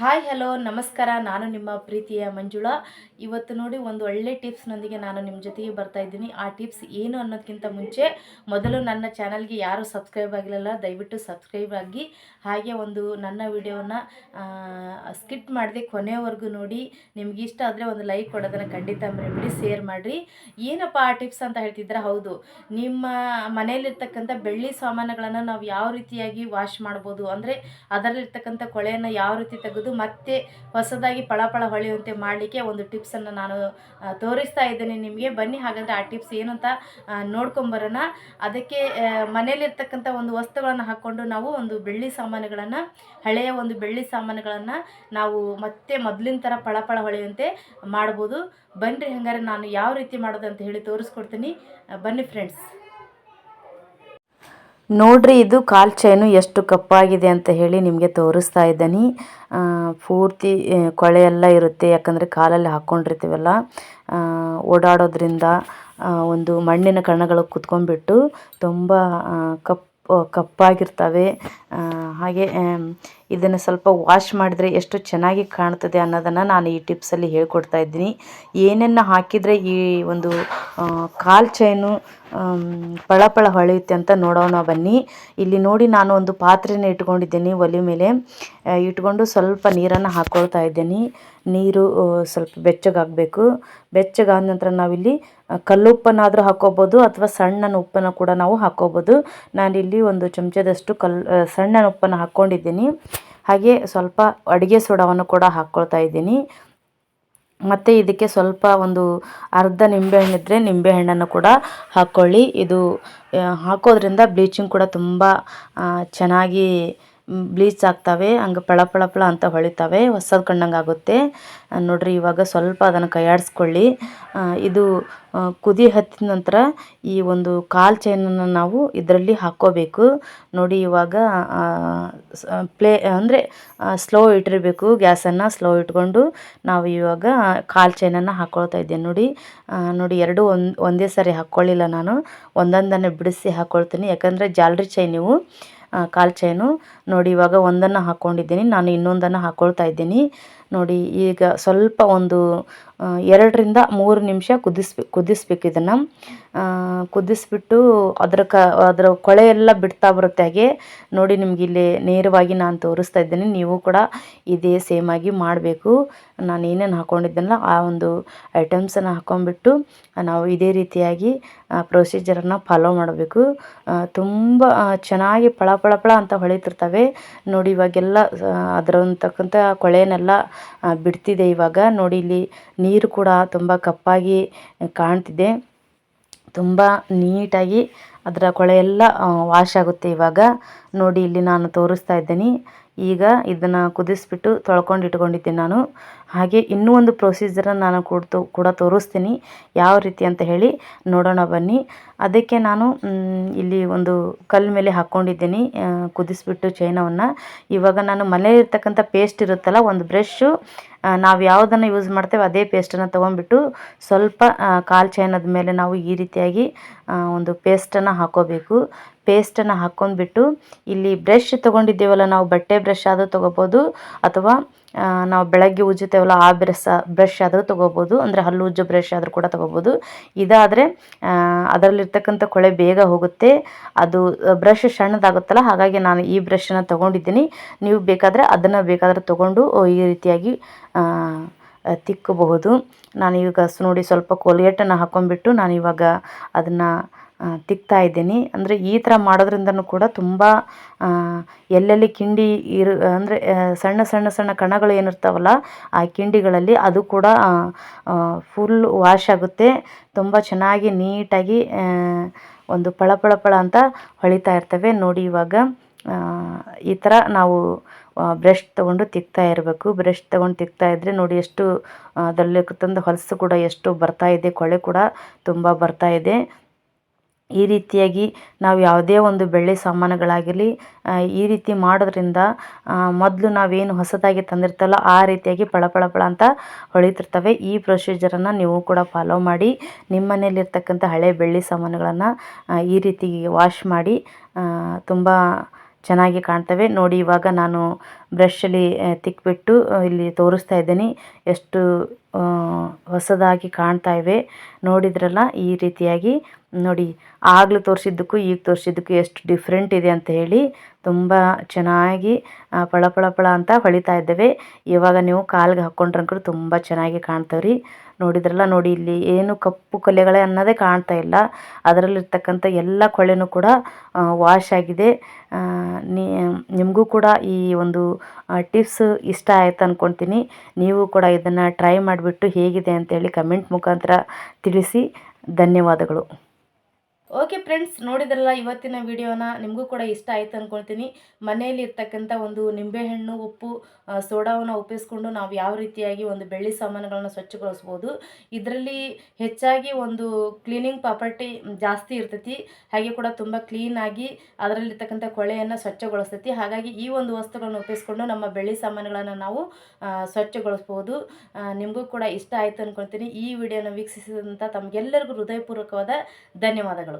Hi hello ನಮಸ್ಕಾರ. ನಾನು ನಿಮ್ಮ ಪ್ರೀತಿಯ ಮಂಜುಳಾ. ಇವತ್ತು ನೋಡಿ ಒಂದು ಒಳ್ಳೆ ಟಿಪ್ಸ್ನೊಂದಿಗೆ ನಾನು ನಿಮ್ಮ ಜೊತೆಗೆ ಬರ್ತಾ ಇದ್ದೀನಿ. ಆ ಟಿಪ್ಸ್ ಏನು ಅನ್ನೋದಕ್ಕಿಂತ ಮುಂಚೆ ಮೊದಲು ನನ್ನ ಚಾನಲ್ಗೆ ಯಾರು ಸಬ್ಸ್ಕ್ರೈಬ್ ಆಗಿರಲ್ಲ ದಯವಿಟ್ಟು ಸಬ್ಸ್ಕ್ರೈಬ್ ಆಗಿ. ಹಾಗೆ ಒಂದು ನನ್ನ ವಿಡಿಯೋನ ಸ್ಕಿಪ್ ಮಾಡದೆ ಕೊನೆವರೆಗೂ ನೋಡಿ. ನಿಮ್ಗೆ ಇಷ್ಟ ಆದರೆ ಒಂದು ಲೈಕ್ ಕೊಡೋದನ್ನು ಖಂಡಿತ ಮರಿಬಿಡಿ ಶೇರ್ ಮಾಡಿರಿ. ಏನಪ್ಪ ಆ ಟಿಪ್ಸ್ ಅಂತ ಹೇಳ್ತಿದ್ರೆ ಹೌದು. ನಿಮ್ಮ ಮನೆಯಲ್ಲಿರ್ತಕ್ಕಂಥ ಬೆಳ್ಳಿ ಸಾಮಾನುಗಳನ್ನು ನಾವು ಯಾವ ರೀತಿಯಾಗಿ ವಾಶ್ ಮಾಡ್ಬೋದು? ಅಂದರೆ ಅದರಲ್ಲಿರ್ತಕ್ಕಂಥ ಕೊಳೆಯನ್ನು ಯಾವ ರೀತಿ ತೆಗೆದು ಮತ್ತೆ ಹೊಸದಾಗಿ ಪಳಪಳ ಹೊಳೆಯುವಂತೆ ಮಾಡಲಿಕ್ಕೆ ಒಂದು ಟಿಪ್ಸನ್ನು ನಾನು ತೋರಿಸ್ತಾ ಇದ್ದೇನೆ ನಿಮಗೆ. ಬನ್ನಿ ಹಾಗಾದರೆ ಆ ಟಿಪ್ಸ್ ಏನು ಅಂತ ನೋಡ್ಕೊಂಬರೋಣ. ಅದಕ್ಕೆ ಮನೆಯಲ್ಲಿರ್ತಕ್ಕಂಥ ಒಂದು ವಸ್ತುಗಳನ್ನು ಹಾಕ್ಕೊಂಡು ನಾವು ಒಂದು ಬೆಳ್ಳಿ ಸಾಮಾನುಗಳನ್ನು, ಹಳೆಯ ಒಂದು ಬೆಳ್ಳಿ ಸಾಮಾನುಗಳನ್ನು ನಾವು ಮತ್ತೆ ಮೊದಲಿನ ಥರ ಪಳಪಳ ಹೊಳೆಯುವಂತೆ ಮಾಡ್ಬೋದು. ಬನ್ನಿರಿ ಹಂಗಾರೆ ನಾನು ಯಾವ ರೀತಿ ಮಾಡೋದು ಅಂತ ಹೇಳಿ ತೋರಿಸ್ಕೊಡ್ತೀನಿ. ಬನ್ನಿ ಫ್ರೆಂಡ್ಸ್ ನೋಡ್ರಿ, ಇದು ಕಾಲ್ ಚೈನು ಎಷ್ಟು ಕಪ್ಪಾಗಿದೆ ಅಂತ ಹೇಳಿ ನಿಮಗೆ ತೋರಿಸ್ತಾ ಇದ್ದೀನಿ. ಪೂರ್ತಿ ಕೊಳೆ ಎಲ್ಲ ಇರುತ್ತೆ. ಯಾಕಂದರೆ ಕಾಲಲ್ಲಿ ಹಾಕ್ಕೊಂಡಿರ್ತೀವಲ್ಲ ಓಡಾಡೋದ್ರಿಂದ ಒಂದು ಮಣ್ಣಿನ ಕಣಗಳು ಕುತ್ಕೊಂಡ್ಬಿಟ್ಟು ತುಂಬ ಕಪ್ಪು ಕಪ್, ಕಪ್ಪಾಗಿರ್ತವೆ. ಹಾಗೆ ಇದನ್ನು ಸ್ವಲ್ಪ ವಾಶ್ ಮಾಡಿದ್ರೆ ಎಷ್ಟು ಚೆನ್ನಾಗಿ ಕಾಣ್ತದೆ ಅನ್ನೋದನ್ನು ನಾನು ಈ ಟಿಪ್ಸಲ್ಲಿ ಹೇಳ್ಕೊಡ್ತಾ ಇದ್ದೀನಿ. ಏನೇನು ಹಾಕಿದರೆ ಈ ಒಂದು ಕಾಲು ಚೈನು ಪಳ ಪಳಪಳ ಹೊಳೆಯುತ್ತೆ ಅಂತ ನೋಡೋಣ ಬನ್ನಿ. ಇಲ್ಲಿ ನೋಡಿ ನಾನು ಒಂದು ಪಾತ್ರೆನ ಇಟ್ಕೊಂಡಿದ್ದೀನಿ ಒಲೆ ಮೇಲೆ. ಇಟ್ಕೊಂಡು ಸ್ವಲ್ಪ ನೀರನ್ನು ಹಾಕ್ಕೊಳ್ತಾ ಇದ್ದೀನಿ. ನೀರು ಸ್ವಲ್ಪ ಬೆಚ್ಚಗಾಗಬೇಕು. ಬೆಚ್ಚಗಾದ ನಂತರ ನಾವಿಲ್ಲಿ ಕಲ್ಲುಪ್ಪನಾದರೂ ಹಾಕ್ಕೋಬೋದು ಅಥವಾ ಸಣ್ಣನ ಉಪ್ಪನ್ನು ಕೂಡ ನಾವು ಹಾಕ್ಕೋಬೋದು ನಾನಿಲ್ಲಿ ಒಂದು ಚಮಚದಷ್ಟು ಕಲ್ ಸಣ್ಣನ ಸಣ್ಣ ಉಪ್ಪನ್ನು ಹಾಕ್ಕೊಂಡಿದ್ದೀನಿ ಹಾಗೆ ಸ್ವಲ್ಪ ಅಡುಗೆ ಸೋಡಾವನ್ನು ಕೂಡ ಹಾಕ್ಕೊಳ್ತಾ ಇದ್ದೀನಿ. ಮತ್ತು ಇದಕ್ಕೆ ಸ್ವಲ್ಪ ಒಂದು ಅರ್ಧ ನಿಂಬೆಹಣ್ಣಿದ್ರೆ ನಿಂಬೆಹಣ್ಣನ್ನು ಕೂಡ ಹಾಕ್ಕೊಳ್ಳಿ. ಇದು ಹಾಕೋದ್ರಿಂದ ಬ್ಲೀಚಿಂಗ್ ಕೂಡ ತುಂಬ ಚೆನ್ನಾಗಿ ಬ್ಲೀಚ್ ಆಗ್ತವೆ ಹಂಗೆ ಪಳ ಪಳ ಪಳ ಅಂತ ಹೊಳಿತಾವೆ ಹೊಸದು ಕಂಡಂಗೆ ಆಗುತ್ತೆ ಆ, ನೋಡ್ರಿ ಇವಾಗ ಸ್ವಲ್ಪ ಅದನ್ನು ಕೈಯಾಡಿಸ್ಕೊಳ್ಳಿ. ಇದು ಕುದಿ ಹತ್ತಿದ ನಂತರ ಈ ಒಂದು ಕಾಲ್ ಚೈನನ್ನು ನಾವು ಇದರಲ್ಲಿ ಹಾಕ್ಕೋಬೇಕು. ನೋಡಿ ಇವಾಗ ಪ್ಲೇ ಅಂದರೆ ಸ್ಲೋ ಇಟ್ಟಿರಬೇಕು ಗ್ಯಾಸನ್ನು ಸ್ಲೋ ಇಟ್ಕೊಂಡು ನಾವು ಇವಾಗ ಕಾಲ್ ಚೈನನ್ನು ಹಾಕ್ಕೊಳ್ತಾ ಇದ್ದೇನೆ ನೋಡಿ ನೋಡಿ ಎರಡು ಒಂದು ಸಾರಿ ಹಾಕ್ಕೊಳ್ಳಿಲ್ಲ ನಾನು. ಒಂದೊಂದನ್ನು ಬಿಡಿಸಿ ಹಾಕ್ಕೊಳ್ತೀನಿ ಯಾಕಂದರೆ ಜಾಲ್ರಿ ಚೈನ್ ಇವು. ಕಾಲ್ ಚೈನು ನೋಡಿ ಇವಾಗ ಒಂದನ್ನು ಹಾಕ್ಕೊಂಡಿದ್ದೀನಿ ನಾನು ಇನ್ನೊಂದನ್ನು ಹಾಕ್ಕೊಳ್ತಾ ಇದ್ದೀನಿ. ನೋಡಿ, ಈಗ ಸ್ವಲ್ಪ ಒಂದು ಎರಡರಿಂದ ಮೂರು ನಿಮಿಷ ಕುದಿಸ್ಬೇಕು ಕುದಿಸ್ಬೇಕು ಇದನ್ನು. ಕುದಿಸ್ಬಿಟ್ಟು ಅದರ ಕ, ಅದರ ಕೊಳೆ ಎಲ್ಲ ಬಿಡ್ತಾ ಬರುತ್ತೆ ಹಾಗೆ. ನೋಡಿ, ನಿಮ್ಗೆ ಇಲ್ಲಿ ನೇರವಾಗಿ ನಾನು ತೋರಿಸ್ತಾ ಇದ್ದೀನಿ. ನೀವು ಕೂಡ ಇದೇ ಸೇಮ್ ಆಗಿ ಮಾಡಬೇಕು. ನಾನು ಏನೇನು ಹಾಕ್ಕೊಂಡಿದ್ದೆನಲ್ಲ ಆ ಒಂದು ಐಟಮ್ಸನ್ನು ಹಾಕ್ಕೊಂಡ್ಬಿಟ್ಟು ನಾವು ಇದೇ ರೀತಿಯಾಗಿ ಪ್ರೊಸೀಜರನ್ನು ಫಾಲೋ ಮಾಡಬೇಕು. ತುಂಬ ಚೆನ್ನಾಗಿ ಪಳ ಪಳ ಪಳ ಅಂತ ಹೊಳಿತಿರ್ತವೆ. ನೋಡಿ, ಇವಾಗೆಲ್ಲ ಅದರಂತಕ್ಕಂಥ ಕೊಳೆನೆಲ್ಲ ಬಿಡ್ತಿದೆ ಇವಾಗ. ನೋಡಿ, ಇಲ್ಲಿ ನೀರು ಕೂಡ ತುಂಬ ಕಪ್ಪಾಗಿ ಕಾಣ್ತಿದೆ. ತುಂಬ ನೀಟಾಗಿ ಅದರ ಕೊಳೆ ಎಲ್ಲ ವಾಶ್ ಆಗುತ್ತೆ ಇವಾಗ. ನೋಡಿ, ಇಲ್ಲಿ ನಾನು ತೋರಿಸ್ತಾ ಇದ್ದೀನಿ. ಈಗ ಇದನ್ನು ಕುದಿಸ್ಬಿಟ್ಟು ತೊಳ್ಕೊಂಡು ಇಟ್ಕೊಂಡಿದ್ದೀನಿ ನಾನು. ಹಾಗೆ ಇನ್ನೂ ಒಂದು ಪ್ರೊಸೀಜರನ್ನು ನಾನು ಕೊಡ್ತು, ಕೂಡ ತೋರಿಸ್ತೀನಿ. ಯಾವ ರೀತಿ ಅಂತ ಹೇಳಿ ನೋಡೋಣ ಬನ್ನಿ. ಅದಕ್ಕೆ ನಾನು ಇಲ್ಲಿ ಒಂದು ಕಲ್ಲು ಮೇಲೆ ಹಾಕ್ಕೊಂಡಿದ್ದೀನಿ ಕುದಿಸ್ಬಿಟ್ಟು ಚೈನವನ್ನು. ಇವಾಗ ನಾನು ಮನೆಯಲ್ಲಿರ್ತಕ್ಕಂಥ ಪೇಸ್ಟ್ ಇರುತ್ತಲ್ಲ, ಒಂದು ಬ್ರಷ್ಷು ನಾವು ಯಾವುದನ್ನು ಯೂಸ್ ಮಾಡ್ತೇವೆ ಅದೇ ಪೇಸ್ಟನ್ನು ತೊಗೊಂಡ್ಬಿಟ್ಟು ಸ್ವಲ್ಪ ಕಾಲು ಚೈನದ ಮೇಲೆ ನಾವು ಈ ರೀತಿಯಾಗಿ ಒಂದು ಪೇಸ್ಟನ್ನು ಹಾಕೋಬೇಕು. ಪೇಸ್ಟನ್ನು ಹಾಕ್ಕೊಂಡ್ಬಿಟ್ಟು ಇಲ್ಲಿ ಬ್ರಷ್ ತೊಗೊಂಡಿದ್ದೇವಲ್ಲ, ನಾವು ಬಟ್ಟೆ ಬ್ರಷ್ ಆದರೂ ತೊಗೋಬೋದು, ಅಥವಾ ನಾವು ಬೆಳಗ್ಗೆ ಉಜ್ಜುತ್ತೇವಲ್ಲ, ಆ ಬ್ರಷ್ ಬ್ರಷ್ ಆದರೂ ತೊಗೋಬೋದು. ಅಂದರೆ ಹಲ್ಲು ಉಜ್ಜೋ ಬ್ರಷ್ ಆದರೂ ಕೂಡ ತೊಗೋಬೋದು. ಇದಾದರೆ ಅದರಲ್ಲಿರ್ತಕ್ಕಂಥ ಕೊಳೆ ಬೇಗ ಹೋಗುತ್ತೆ. ಅದು ಬ್ರಷ್ ಸಣ್ಣದಾಗುತ್ತಲ್ಲ, ಹಾಗಾಗಿ ನಾನು ಈ ಬ್ರಷನ್ನು ತೊಗೊಂಡಿದ್ದೀನಿ. ನೀವು ಬೇಕಾದರೆ ಅದನ್ನು ಬೇಕಾದರೆ ತೊಗೊಂಡು ಈ ರೀತಿಯಾಗಿ ತಿಕ್ಕಬಹುದು. ನಾನು ಈಗ ನೋಡಿ ಸ್ವಲ್ಪ ಕೋಲ್ಗೇಟನ್ನು ಹಾಕೊಂಡ್ಬಿಟ್ಟು ನಾನು ಇವಾಗ ಅದನ್ನು ತಿಕ್ತಾ ಇದ್ದೀನಿ. ಅಂದರೆ ಈ ಥರ ಮಾಡೋದ್ರಿಂದನೂ ಕೂಡ ತುಂಬ ಎಲ್ಲೆಲ್ಲಿ ಕಿಂಡಿ ಇರು, ಅಂದರೆ ಸಣ್ಣ ಸಣ್ಣ ಸಣ್ಣ ಕಣಗಳು ಏನಿರ್ತಾವಲ್ಲ, ಆ ಕಿಂಡಿಗಳಲ್ಲಿ ಅದು ಕೂಡ ಫುಲ್ ವಾಶ್ ಆಗುತ್ತೆ. ತುಂಬ ಚೆನ್ನಾಗಿ ನೀಟಾಗಿ ಒಂದು ಪಳಪಳ ಪಳ ಅಂತ ಹೊಳಿತಾ ಇರ್ತವೆ. ನೋಡಿ ಇವಾಗ ಈ ಥರ ನಾವು ಬ್ರಷ್ ತೊಗೊಂಡು ತಿಕ್ತಾ ಇರಬೇಕು. ಬ್ರಷ್ ತೊಗೊಂಡು ತಿಕ್ತಾ ಇದ್ದರೆ ನೋಡಿ ಎಷ್ಟು ಅದರಲ್ಲಿರ್ತಂದು ಹೊಲಸು ಕೂಡ ಎಷ್ಟು ಬರ್ತಾ ಇದೆ, ಕೊಳೆ ಕೂಡ ತುಂಬ ಬರ್ತಾ ಇದೆ. ಈ ರೀತಿಯಾಗಿ ನಾವು ಯಾವುದೇ ಒಂದು ಬೆಳ್ಳಿ ಸಾಮಾನುಗಳಾಗಿರಲಿ ಈ ರೀತಿ ಮಾಡೋದ್ರಿಂದ ಮೊದಲು ನಾವೇನು ಹೊಸದಾಗಿ ತಂದಿರ್ತಲ್ಲ ಆ ರೀತಿಯಾಗಿ ಪಳ ಪಳ ಪಳ ಅಂತ ಹೊಳಿತಿರ್ತವೆ. ಈ ಪ್ರೊಸೀಜರನ್ನು ನೀವು ಕೂಡ ಫಾಲೋ ಮಾಡಿ, ನಿಮ್ಮ ಮನೆಯಲ್ಲಿರ್ತಕ್ಕಂಥ ಹಳೆ ಬೆಳ್ಳಿ ಸಾಮಾನುಗಳನ್ನು ಈ ರೀತಿ ವಾಶ್ ಮಾಡಿ ತುಂಬ ಚೆನ್ನಾಗಿ ಕಾಣ್ತವೆ. ನೋಡಿ, ಇವಾಗ ನಾನು ಬ್ರಷಲ್ಲಿ ತಿಕ್ಬಿಟ್ಟು ಇಲ್ಲಿ ತೋರಿಸ್ತಾ ಇದ್ದೀನಿ. ಎಷ್ಟು ಹೊಸದಾಗಿ ಕಾಣ್ತಾ ಇವೆ. ನೋಡಿದ್ರಲ್ಲ, ಈ ರೀತಿಯಾಗಿ. ನೋಡಿ, ಆಗಲು ತೋರಿಸಿದ್ದಕ್ಕೂ, ಈಗ ತೋರಿಸಿದ್ದಕ್ಕೂ ಎಷ್ಟು ಡಿಫ್ರೆಂಟ್ ಇದೆ ಅಂತ ಹೇಳಿ, ತುಂಬ ಚೆನ್ನಾಗಿ ಪಳ ಪಳ ಅಂತ ಹೊಳಿತಾ ಇದ್ದಾವೆ. ಇವಾಗ ನೀವು ಕಾಲಿಗೆ ಹಾಕ್ಕೊಂಡ್ರಂಕರು ತುಂಬ ಚೆನ್ನಾಗಿ ಕಾಣ್ತಾವ್ರಿ. ನೋಡಿದ್ರಲ್ಲ ನೋಡಿ ಇಲ್ಲಿ ಏನು ಕಪ್ಪು ಕೊಲೆಗಳೇ ಅನ್ನೋದೇ ಕಾಣ್ತಾ ಇಲ್ಲ. ಅದರಲ್ಲಿರ್ತಕ್ಕಂಥ ಎಲ್ಲ ಕೊಳೆನೂ ಕೂಡ ವಾಶ್ ಆಗಿದೆ. ನಿಮಗೂ ಕೂಡ ಈ ಒಂದು ಟಿಪ್ಸ್ ಇಷ್ಟ ಆಯಿತು ಅಂದ್ಕೊಳ್ತೀನಿ ನೀವು ಕೂಡ ಇದನ್ನು ಟ್ರೈ ಮಾಡಿಬಿಟ್ಟು ಹೇಗಿದೆ ಅಂತೇಳಿ ಕಮೆಂಟ್ ಮುಖಾಂತರ ತಿಳಿಸಿ. ಧನ್ಯವಾದಗಳು. ಓಕೆ ಫ್ರೆಂಡ್ಸ್ ನೋಡಿದ್ರಲ್ಲ ಇವತ್ತಿನ ವಿಡಿಯೋನ? ನಿಮಗೂ ಕೂಡ ಇಷ್ಟ ಆಯಿತು ಅಂದ್ಕೊಳ್ತೀನಿ ಮನೆಯಲ್ಲಿ ಇರ್ತಕ್ಕಂಥ ಒಂದು ನಿಂಬೆಹಣ್ಣು, ಉಪ್ಪು ಸೋಡಾವನ್ನು ಉಪಯೋಗಿಸ್ಕೊಂಡು ನಾವು ಯಾವ ರೀತಿಯಾಗಿ ಒಂದು ಬೆಳ್ಳಿ ಸಾಮಾನುಗಳನ್ನ ಸ್ವಚ್ಛಗೊಳಿಸ್ಬೋದು. ಇದರಲ್ಲಿ ಹೆಚ್ಚಾಗಿ ಒಂದು ಕ್ಲೀನಿಂಗ್ ಪ್ರಾಪರ್ಟಿ ಜಾಸ್ತಿ ಇರ್ತೈತಿ. ಹಾಗೆ ಕೂಡ ತುಂಬ ಕ್ಲೀನಾಗಿ ಅದರಲ್ಲಿರ್ತಕ್ಕಂಥ ಕೊಳೆಯನ್ನು ಸ್ವಚ್ಛಗೊಳಿಸ್ತೈತಿ. ಹಾಗಾಗಿ ಈ ಒಂದು ವಸ್ತುಗಳನ್ನು ಉಪಯೋಗಿಸ್ಕೊಂಡು ನಮ್ಮ ಬೆಳ್ಳಿ ಸಾಮಾನುಗಳನ್ನು ನಾವು ಸ್ವಚ್ಛಗೊಳಿಸ್ಬೋದು. ನಿಮಗೂ ಕೂಡ ಇಷ್ಟ ಆಯಿತು ಅಂದ್ಕೊಳ್ತೀನಿ ಈ ವಿಡಿಯೋನ ವೀಕ್ಷಿಸಿದಂಥ ತಮಗೆಲ್ಲರಿಗೂ ಹೃದಯಪೂರ್ವಕವಾದ ಧನ್ಯವಾದಗಳು.